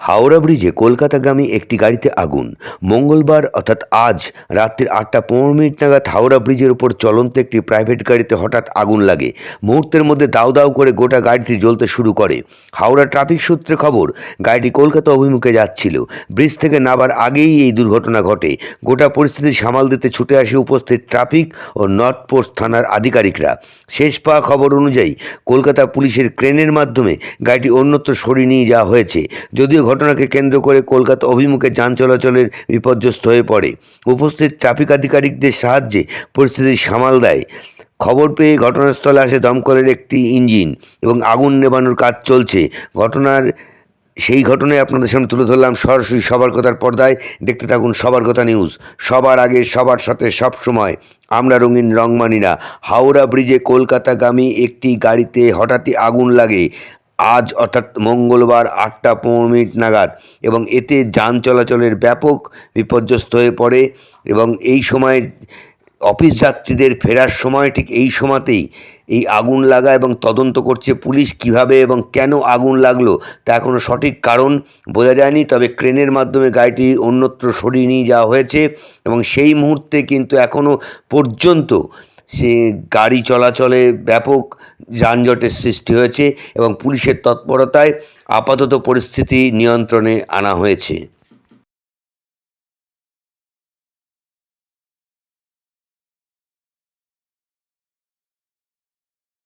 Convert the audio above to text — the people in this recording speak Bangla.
হাওড়া ব্রিজে কলকাতাগামী একটি গাড়িতে আগুন। মঙ্গলবার, অর্থাৎ আজ রাত্রির আটটা পনেরো মিনিট নাগাদ হাওড়া ব্রিজের উপর চলন্ত একটি প্রাইভেট গাড়িতে হঠাৎ আগুন লাগে। মুহূর্তের মধ্যে দাউ দাউ করে গোটা গাড়িটি জ্বলতে শুরু করে। হাওড়া ট্রাফিক সূত্রে খবর, গাড়িটি কলকাতা অভিমুখে যাচ্ছিল। ব্রিজ থেকে নাবার আগেই এই দুর্ঘটনা ঘটে। গোটা পরিস্থিতি সামাল দিতে ছুটে আসে উপস্থিত ট্রাফিক ও নর্থ পোস্ট থানার আধিকারিকরা। শেষ পাওয়া খবর অনুযায়ী কলকাতা পুলিশের ক্রেনের মাধ্যমে গাড়িটি অন্যত্র সরিয়ে নিয়ে যাওয়া হয়েছে। যদিও ঘটনাকে কেন্দ্র করে কলকাতা অভিমুখে যান চলাচলের বিপর্যস্ত হয়ে পড়ে। উপস্থিত ট্রাফিক আধিকারিকদের সাহায্যে পরিস্থিতি সামাল দেয়। খবর পেয়ে ঘটনাস্থলে আসে দমকলের একটি ইঞ্জিন এবং আগুন নেবানোর কাজ চলছে। ঘটনার সেই ঘটনায় আপনাদের সামনে তুলে ধরলাম সরাসরি সবার কথার পর্দায়। দেখতে থাকুন সবার কথা নিউজ। সবার আগে, সবার সাথে সব সময় আমরা রঙিন রংমানিরা হাওড়া ব্রিজে কলকাতাগামী একটি গাড়িতে হঠাৎই আগুন লাগে। আজ অর্থাৎ মঙ্গলবার আটটা পনেরো মিনিট নাগাদ এবং এতে যান চলাচলের ব্যাপক বিপর্যস্ত হয়ে পড়ে এবং এই সময় অফিস যাত্রীদের ফেরার সময় ঠিক এই সময়তেই এই আগুন লাগা এবং তদন্ত করছে পুলিশ কীভাবে এবং কেন আগুন লাগল তা এখনও সঠিক কারণ বোঝা যায়নি। তবে ক্রেনের মাধ্যমে গাড়িটি অন্যত্র সরিয়ে নিয়ে যাওয়া হয়েছে এবং সেই মুহূর্তে কিন্তু এখনও পর্যন্ত সে গাড়ি চলাচলে ব্যাপক যানজটের সৃষ্টি হয়েছে এবং পুলিশের তৎপরতায় আপাতত পরিস্থিতি নিয়ন্ত্রণে আনা হয়েছে।